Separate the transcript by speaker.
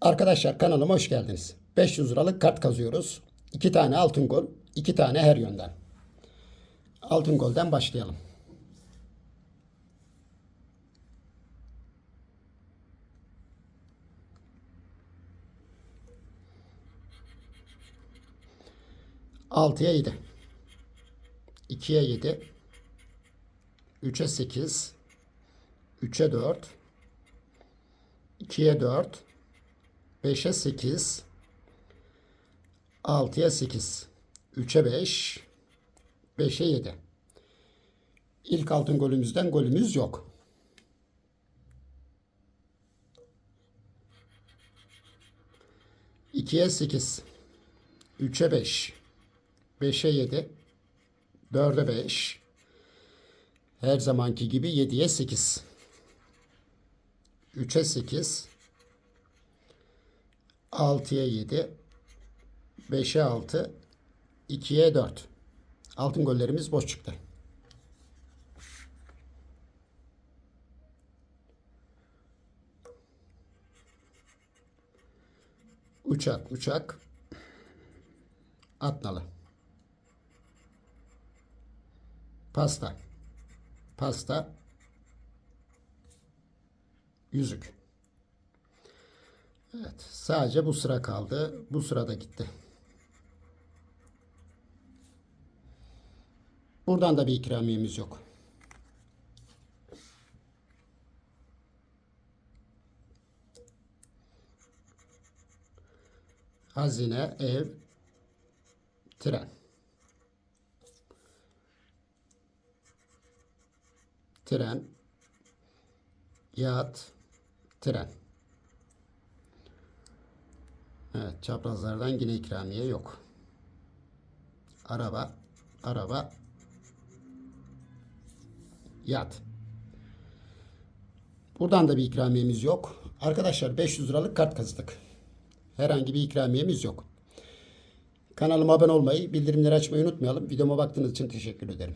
Speaker 1: Arkadaşlar kanalıma hoş geldiniz. 500 liralık kart kazıyoruz. 2 tane altın gol, 2 tane her yönden. Altın golden başlayalım. Altıya yedi. 2'ye 7. 3'e 8. 3'e 4. 2'ye 4. 5'e 8. 6'ya 8. 3'e 5. 5'e 7. İlk altın golümüzden golümüz yok. İkiye 8. 3'e 5. 5'e 7. 4'e 5. Her zamanki gibi 7'ye 8. 3'e 8. 6'ya 7. 5'e 6. 2'ye 4. Altın gollerimiz boş çıktı. Uçak, uçak. Atnalı. Pasta. Pasta. Yüzük. Evet. Sadece bu sıra kaldı. Bu sırada gitti. Buradan da bir ikramiyemiz yok. Hazine, ev, tren. Tren, yat, tren. Evet, çaprazlardan yine ikramiye yok. Araba, araba, yat. Buradan da bir ikramiyemiz yok. Arkadaşlar 500 liralık kart kazıdık. Herhangi bir ikramiyemiz yok. Kanalıma abone olmayı, bildirimleri açmayı unutmayalım. Videoma baktığınız için teşekkür ederim.